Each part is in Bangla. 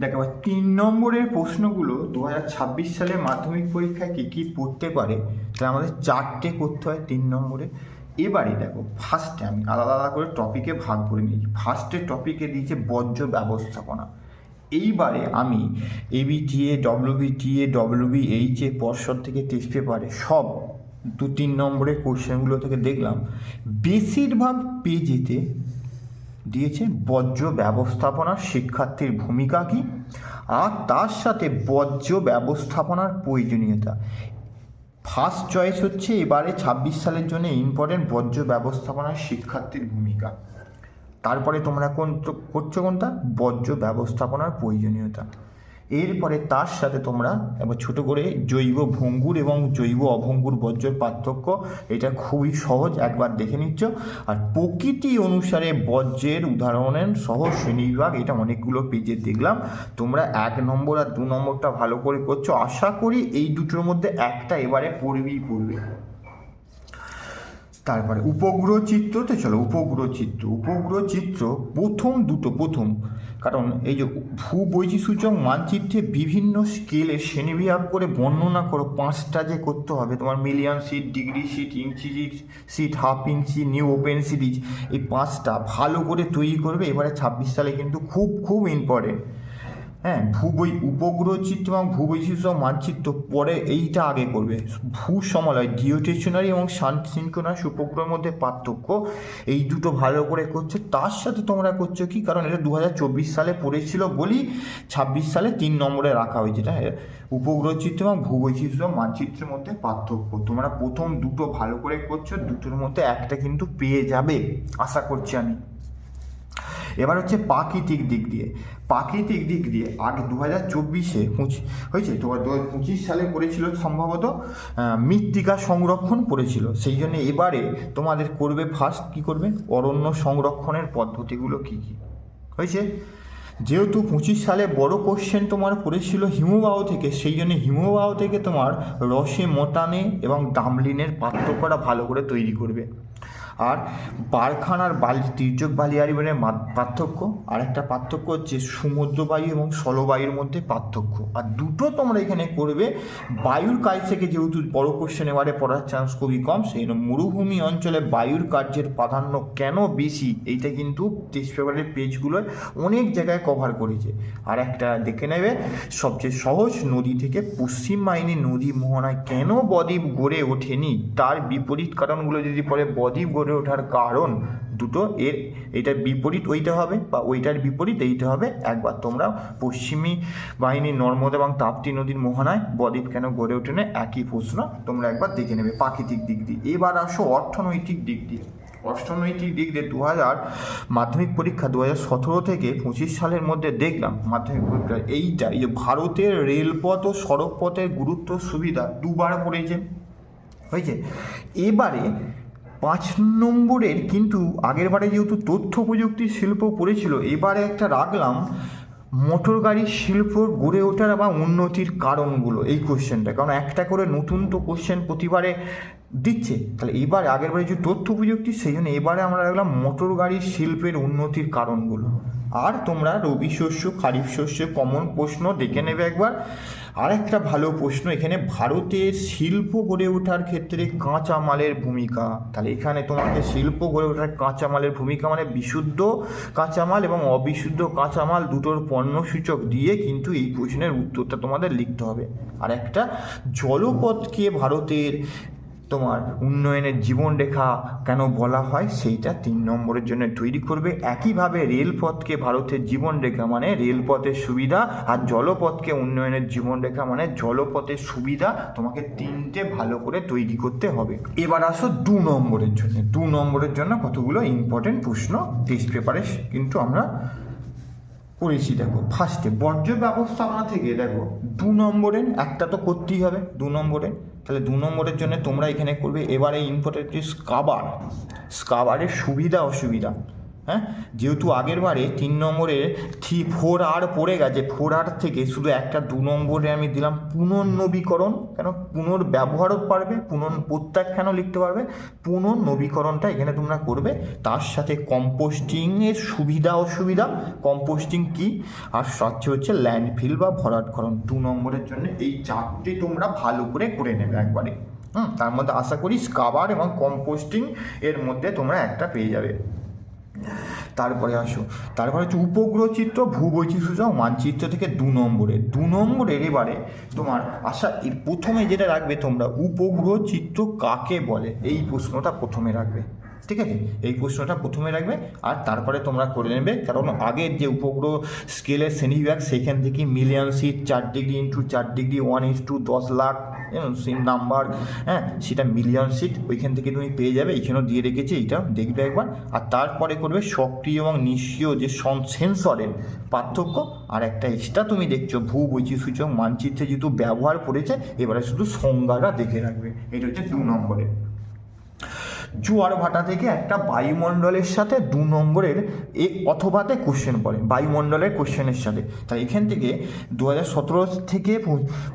দেখো তিন নম্বরের প্রশ্নগুলো দু হাজার ছাব্বিশ সালে মাধ্যমিক পরীক্ষায় কী কী পড়তে পারে? তাহলে আমাদের চারটে করতে হয় তিন নম্বরে। এবারে দেখো ফার্স্টে আমি আলাদা আলাদা করে টপিকে ভাগ করে নিয়েছি। ফার্স্টে টপিকে দিয়েছে বর্জ্য ব্যবস্থাপনা। এইবারে আমি এবিটিএ ডব্লিউবিটিএ এ পর্ষদ থেকে টেস্ট পেপারে সব দু তিন নম্বরের কোশ্চেনগুলো থেকে দেখলাম। বেশিরভাগ পেজেতে দিয়েছে বর্জ্য ব্যবস্থাপনার শিক্ষার্থীর ভূমিকা কী? আর তার সাথে বর্জ্য ব্যবস্থাপনার প্রয়োজনীয়তা। ফার্স্ট চয়েস হচ্ছে এবারে ছাব্বিশ সালের জন্য ইম্পর্টেন্ট বর্জ্য ব্যবস্থাপনার শিক্ষার্থীর ভূমিকা। তারপরে তোমরা কোন করছ কোনটা? বর্জ্য ব্যবস্থাপনার প্রয়োজনীয়তা। এরপরে তার সাথে তোমরা এবার ছোট করে জৈব ভঙ্গুর এবং জৈব অভঙ্গুর বর্জ্যের পার্থক্য, এটা খুবই সহজ, একবার দেখে নিচ্ছ। আর প্রকৃতি অনুসারে বর্জ্যের উদাহরণের সহ শ্রেণীবিভাগ, এটা অনেকগুলো পেজে দেখলাম। তোমরা এক নম্বর আর দু নম্বরটা ভালো করে করছ। আশা করি এই দুটোর মধ্যে একটা এবারে পড়বেই পড়বে। তারপরে উপগ্রহ চিত্রতে চলো উপগ্রহ চিত্র উপগ্রহ চিত্র প্রথম দুটো, প্রথম। কারণ এই যে ভূ ভূবৈচিসূচক মানচিত্রে বিভিন্ন স্কেলে শ্রেণীবিভাগ করে বর্ণনা করো, পাঁচটা যে করতে হবে। তোমার million sheet, degree sheet, inch sheet half inch, new open series, এই পাঁচটা ভালো করে তৈরি করবে। এবারে ছাব্বিশ সালে কিন্তু খুব খুব ইম্পর্টেন্ট হ্যাঁ ভূবৈ উপগ্রহ চিত্র এবং ভূবৈচিত্র মানচিত্র পরে এইটা আগে করবে। ভূ সমলয় ডিওটেশনারি এবং সিনক্রোনাস উপগ্রহের মধ্যে পার্থক্য এই দুটো ভালো করে করছে। তার সাথে তোমরা করছ কি? কারণ এটা দু হাজার চব্বিশ সালে পড়েছিল বলেই ছাব্বিশ সালে তিন নম্বরে রাখা হয়েছে। এটা উপগ্রহ চিত্র এবং ভূবৈচিত্র মানচিত্রের মধ্যে পার্থক্য। তোমরা প্রথম দুটো ভালো করে করছ, দুটোর মধ্যে একটা কিন্তু পেয়ে যাবে, আশা করছি আমি। এবার হচ্ছে প্রাকৃতিক দিক দিয়ে। প্রাকৃতিক দিক দিয়ে আগে দু হাজার চব্বিশে হয়েছে? দু হাজার পঁচিশ সালে পড়েছিল সম্ভবত মৃত্তিকা সংরক্ষণ পড়েছিল। সেই জন্য এবারে তোমাদের করবে ফার্স্ট কি করবে? অরণ্য সংরক্ষণের পদ্ধতিগুলো কি কি? হয়েছে? যেহেতু পঁচিশ সালে বড় কোশ্চেন তোমার পড়েছিল হিমবাহ থেকে, সেই জন্য হিমবাহ থেকে তোমার রসে মোটানে এবং ডামলিনের পার্থক্যটা ভালো করে তৈরি করবে। আর বারখানার বালি, তির্যক বালিয়ারিবনের পার্থক্য আর একটা পার্থক্য। হচ্ছে সমুদ্রবায়ু এবং স্থলবায়ুর মধ্যে পার্থক্য। আর দুটো তোমরা এখানে করবে। বায়ুর কাজ থেকে যেহেতু বড় কোশ্চেন এবারে পড়ার চান্স খুবই কম, সেই জন্য মরুভূমি অঞ্চলে বায়ুর কার্যের প্রাধান্য কেন বেশি, এইটা কিন্তু টেস্ট পেপারের পেজগুলোয় অনেক জায়গায় কভার করেছে। আর একটা দেখে নেবে, সবচেয়ে সহজ নদী থেকে পশ্চিম বাহিনী নদী মোহনায় কেন বদ্বীপ গড়ে ওঠেনি? তার বিপরীত কারণগুলো যদি পরে বদ্বীপ গড়ে ওঠার কারণ দুটো। এর এটার বিপরীত ওইটা হবে বা ওইটার বিপরীত এইটা হবে। একবার তোমরা পশ্চিমী বাহিনী নর্মদা এবং তাপ্তি নদীর মোহনায় বদ্বীপ কেন গড়ে ওঠে না? একই প্রশ্ন তোমরা একবার দেখে নেবে প্রাকৃতিক দিক দিয়ে। এবার আসো অর্থনৈতিক দিক দিয়ে। অর্থনৈতিক দিক দিয়ে দু হাজার মাধ্যমিক পরীক্ষা দু হাজার সতেরো থেকে পঁচিশ সালের মধ্যে দেখলাম মাধ্যমিক পরীক্ষা এইটা, এই যে ভারতের রেলপথ ও সড়কপথের গুরুত্ব সুবিধা দুবার পড়েছে। হয়েছে? এবারে পাঁচ নম্বরের কিন্তু আগেরবারে যেহেতু তথ্য প্রযুক্তির শিল্প পড়েছিল, এবারে একটা রাখলাম, মোটর গাড়ির শিল্প গড়ে ওঠার বা উন্নতির কারণগুলো, এই কোশ্চেনটা কারণ একটা করে নতুন তো কোশ্চেন প্রতিবারে দিচ্ছে। তাহলে এবার আগের বারে যে তথ্য প্রযুক্তি, সেই জন্য এবারে আমরা রাখলাম মোটর গাড়ির শিল্পের উন্নতির কারণগুলো। আর তোমরা রবি শস্য, খারিফ শস্য কমন প্রশ্ন দেখে নেবে একবার। আর একটা ভালো প্রশ্ন, এখানে ভারতের শিল্প গড়ে ওঠার ক্ষেত্রে কাঁচামালের ভূমিকা। তাহলে এখানে তোমাকে শিল্প গড়ে ওঠার কাঁচামালের ভূমিকা মানে বিশুদ্ধ কাঁচামাল এবং অবিশুদ্ধ কাঁচামাল দুটোর পণ্যসূচক দিয়ে কিন্তু এই প্রশ্নের উত্তরটা তোমাদের লিখতে হবে। আর একটা জলপথকে ভারতের তোমার উন্নয়নের জীবনরেখা কেন বলা হয়, সেইটা তিন নম্বরের জন্য তৈরি করবে। একইভাবে রেলপথকে ভারতের জীবনরেখা মানে রেলপথের সুবিধা আর জলপথকে উন্নয়নের জীবনরেখা মানে জলপথের সুবিধা তোমাকে তিনটে ভালো করে তৈরি করতে হবে। এবার আসো দু নম্বরের জন্য। দু নম্বরের জন্য কতগুলো ইম্পর্টেন্ট প্রশ্ন। টেস্ট পেপারে কিন্তু আমরা করেছি, দেখো। ফার্স্টে বর্জ্য ব্যবস্থাপনা থেকে, দেখো, দু নম্বরের, একটা তো করতেই হবে, দু নম্বরে তাহলে দু নম্বরের জন্য তোমরা এখানে করবে, এবারে ইম্পর্টেন্ট যে স্কাবার স্কাবারের সুবিধা, অসুবিধা। হ্যাঁ? যেহেতু আগের বারে তিন নম্বরে থ্রি ফোর আর পড়ে গেছে, ফোর আর থেকে শুধু একটা দু নম্বরে আমি দিলাম পুনর্নবীকরণ। কেন? পুনর্ব্যবহারও পারবে পুনঃ প্রত্যাখ্যানও লিখতে পারবে, পুনর্নবীকরণটা এখানে তোমরা করবে। তার সাথে কম্পোস্টিংয়ের সুবিধা, অসুবিধা কম্পোস্টিং কি? আর সবচেয়ে হচ্ছে ল্যান্ডফিল বা ভরাটকরণ, দু নম্বরের জন্য এই চারটি তোমরা ভালো করে করে নেবে একবারে। হুম, তার মধ্যে আশা করি স্কাবার এবং কম্পোস্টিং এর মধ্যে তোমরা একটা পেয়ে যাবে। তারপরে আসো। তারপরে হচ্ছে উপগ্রহ চিত্র মানচিত্র থেকে দু নম্বরে। দু নম্বরের এবারে তোমার আশা প্রথমে যেটা রাখবে তোমরা, উপগ্রহ চিত্র কাকে বলে? এই প্রশ্নটা প্রথমে রাখবে। ঠিক আছে? এই প্রশ্নটা প্রথমে রাখবে আর তারপরে তোমরা করে নেবে। কারণ আগের যে উপগ্রহ স্কেলের শ্রেণীবিভাগ, সেখান থেকে মিলিয়ন সিট চার ডিগ্রি ইন্টু চার ডিগ্রি ওয়ান ইস টু দশ লাখ সিম নাম্বার হ্যাঁ? সেটা মিলিয়ন সিট ওইখান থেকে তুমি পেয়ে যাবে। এখানেও দিয়ে রেখেছি এইটা দেখবে একবার। আর তারপরে করবে সক্রিয় এবং নিষ্ক্রিয় যে সেন্সরের পার্থক্য, আর একটা এক্সট্রা তুমি দেখছ, ভূ বৈচিত্র্য মানচিত্রে যেহেতু ব্যবহার করেছে, এবারে শুধু সংজ্ঞাটা দেখে রাখবে। এটা হচ্ছে দু নম্বরে। জোয়ার ভাটা থেকে একটা বায়ুমণ্ডলের সাথে দু নম্বরের এ অথবাতে কোশ্চেন পড়ে, বায়ুমণ্ডলের কোশ্চেনের সাথে। তাই এখান থেকে দু হাজার সতেরো থেকে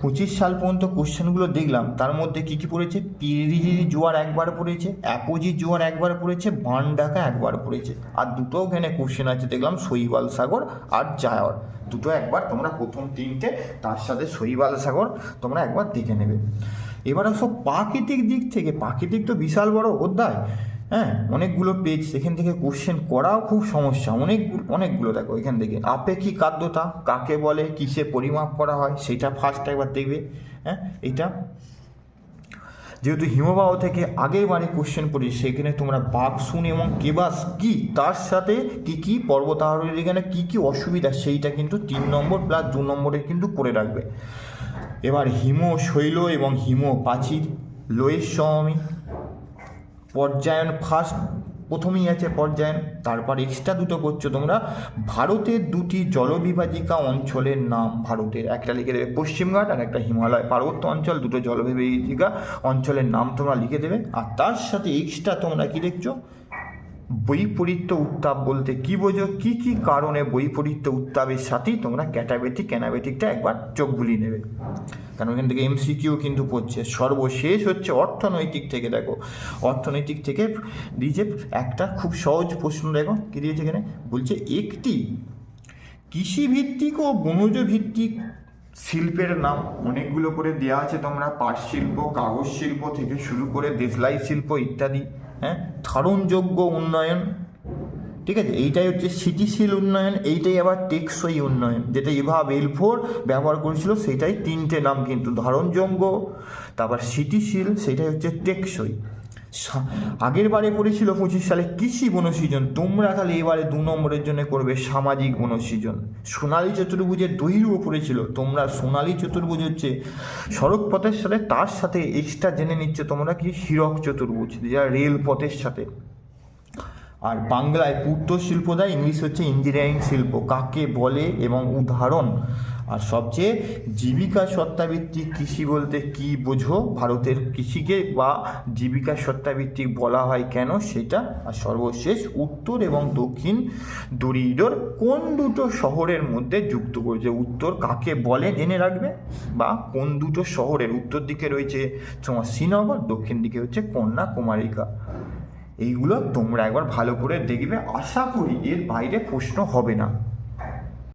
পঁচিশ সাল পর্যন্ত কোশ্চেনগুলো দেখলাম, তার মধ্যে কী কী পড়েছে? পিরিজি জোয়ার একবার পড়েছে, অ্যাপোজি জোয়ার একবার পড়েছে বান একবার পড়েছে। আর দুটো ওখানে কোশ্চেন আছে, দেখলাম শৈবাল সাগর আর জায়র। দুটো একবার তোমরা প্রথম তিনটে, তার সাথে শৈবাল সাগর তোমরা একবার দেখে নেবে। এবারে সব প্রাকৃতিক দিক থেকে, প্রাকৃতিক তো বিশাল বড় অধ্যায় হ্যাঁ অনেকগুলো পেজ সেখান থেকে কোশ্চেন করাও খুব সমস্যা। অনেক অনেকগুলো দেখো এখান থেকে। আপেক্ষিক আদ্যতা কাকে বলে, কিসে পরিমাপ করা হয়, সেটা ফার্স্ট একবার দেখবে হ্যাঁ এইটা যেহেতু হিমবাহ থেকে আগের বারে কোশ্চেন পড়ি, সেখানে তোমরা বাঘসুন এবং কেবাস কি, তার সাথে কি কি পর্বতারোহীর এখানে কি কি অসুবিধা, সেইটা কিন্তু তিন নম্বর প্লাস দু নম্বরে কিন্তু করে রাখবে। এবার হিম শৈল এবং হিম প্রাচীর লোয়ের সমী পর্যায়ন ফার্স্ট, প্রথমেই আছে পর্যায়ন, তারপর এক্সট্রা দুটো করছ তোমরা। ভারতের দুটি জলবিভাজিকা অঞ্চলের নাম ভারতের। একটা লিখে দেবে পশ্চিমঘাট আর একটা হিমালয় পার্বত্য অঞ্চল, দুটো জলবিভাজিকা অঞ্চলের নাম তোমরা লিখে দেবে। আর তার সাথে এক্সট্রা তোমরা কি দেখছ? বৈপরীত্য উত্তাপ বলতে কি বোঝো? কি কি কারণে বৈপরীত্য উত্তাপের সাথেই তোমরা ক্যাটাবেটিক ক্যানাবেটিকটা একবার চোখ বুলিয়ে নেবে? কারণ এখান থেকে এমসিকিউ কিন্তু পড়ছে। সর্বশেষ হচ্ছে অর্থনৈতিক থেকে, দেখো। অর্থনৈতিক থেকে দিয়েছে একটা খুব সহজ প্রশ্ন, দেখো, কি দিয়েছে এখানে? বলছে একটি কৃষিভিত্তিক ও বনজ ভিত্তিক শিল্পের নাম। অনেকগুলো করে দেওয়া আছে তোমরা। পাট শিল্প কাগজ শিল্প থেকে শুরু করে দেশলাই শিল্প ইত্যাদি। হ্যাঁ? ধারণযোগ্য উন্নয়ন। ঠিক আছে? এইটাই হচ্ছে স্থিতিশীল উন্নয়ন, এইটাই আবার টেকসই উন্নয়ন। যেটা ইভা এলফোর ব্যবহার করেছিল সেটাই তিনটে নাম কিন্তু। ধারণযোগ্য, তারপর স্থিতিশীল সেটাই হচ্ছে টেকসই। আগের বারে করেছিল পঁচিশ সালে কৃষি বনসৃজন। তোমরা তাহলে এবারে দু নম্বরের জন্য করবে সামাজিক বনসৃজন। সোনালী চতুর্ভুজের দৈর্ঘ্য পড়েছিল তোমরা সোনালী চতুর্ভুজ হচ্ছে সড়ক পথের সাথে তার সাথে এক্সট্রা জেনে নিচ্ছে তোমরা কি? হীরক চতুর্ভুজ যা রেল পথের সাথে। আর বাংলায় পূর্ত শিল্প দেয় ইংলিশ হচ্ছে ইঞ্জিনিয়ারিং শিল্প। কাকে বলে এবং উদাহরণ? আর সবচেয়ে জীবিকা সত্তাভিত্তিক কৃষি বলতে কি বোঝো? ভারতের কৃষিকে বা জীবিকা সত্তাভিত্তিক বলা হয় কেন? সেটা আর সর্বশেষ উত্তর এবং দক্ষিণ দরিদ্র কোন দুটো শহরের মধ্যে যুক্ত করেছে উত্তর কাকে বলে জেনে রাখবে? বা কোন দুটো শহরের? উত্তর দিকে রয়েছে তোমার শ্রীনগর, দক্ষিণ দিকে হচ্ছে কন্যাকুমারিকা। এইগুলো তোমরা একবার ভালো করে দেখবে। আশা করি এর বাইরে প্রশ্ন হবে না।